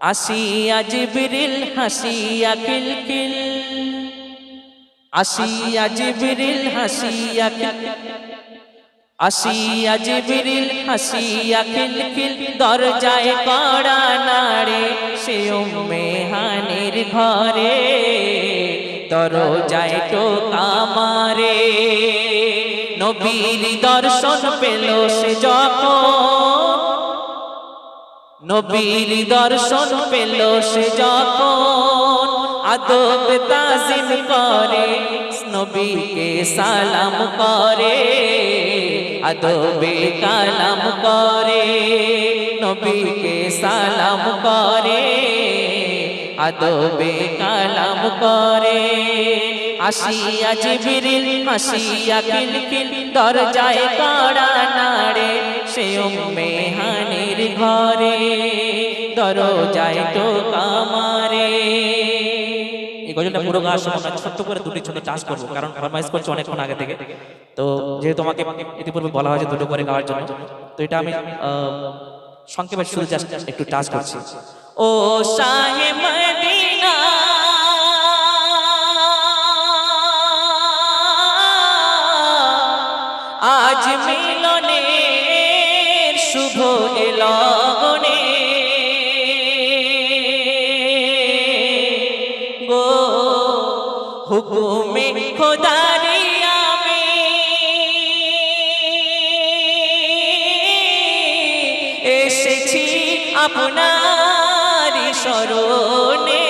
আসিয়া জিবরিল, হাসিয়া কিলকিল। আসিয়া জিবরিল, হাসিয়া আসিয়া জিবরিল, হাসিয়া কিলকিল। দরজায় কড়া নাড়ে সে উম্মে হানির ঘরে। দরজায় টোকা মারে। নবীর দর্শন পেল সে যখন নবীর দর্শন পেল সে যখন। আদব তাজিম করে, নবীকে সালাম করে, আদবে কালাম করে, নবীকে সালাম করে, আদবে কালাম করে। আসিয়া জিবিরিল, আসিয়া কিলকিল, দরজায় কাড়া নাড়ে, সে উম্মে হানির ঘরে, দরজায় টোকা মারে। এই গজলটা পুরো গাছ ছোট্ট করে দুটি ছোট চাষ করব, কারণ ফরমাইজ করছে অনেকক্ষণ আগে থেকে। তো যেহেতু তোমাকে ইতিপূর্বে বলা হয়েছে দুটো করে গাওয়ার জন্য, তো এটা আমি সংক্ষেপে শুরু একটু টাচ করছি। ও মদিনা। আজ মিলনের শুভ এলগনে গো হুকুমে খোদারি আমি। এসেছি আপনার স্মরণে।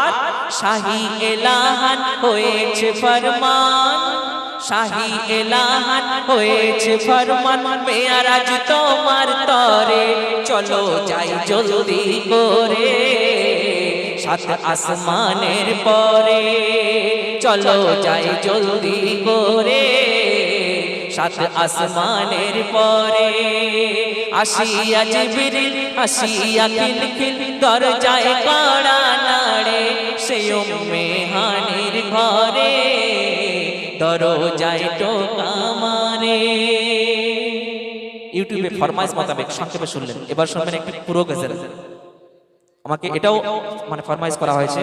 আর শাহী এলাহান হয়েছে ফরমান। শাহী এলাহান হয়েছে ফরমান, মেয়ারাজ তোমার তরে। চলো যাই জলদি করে সাত আসমানের পরে। চলো যাই জলদি করে সাত আসমানের পরে। আসিয়া জিবিরিল, আসিয়া কিলকিল দরজায় কাড়া নাড়ে। সে উম্মে হানির দরজায় টোকা মারে ইউটিউবে ফরমাইশ মোতাবেক সংক্ষেপে শুনলেন। এবার শুনবেন একটি পুরো গজল। আমাকে এটাও মানে ফরমাইশ করা হয়েছে।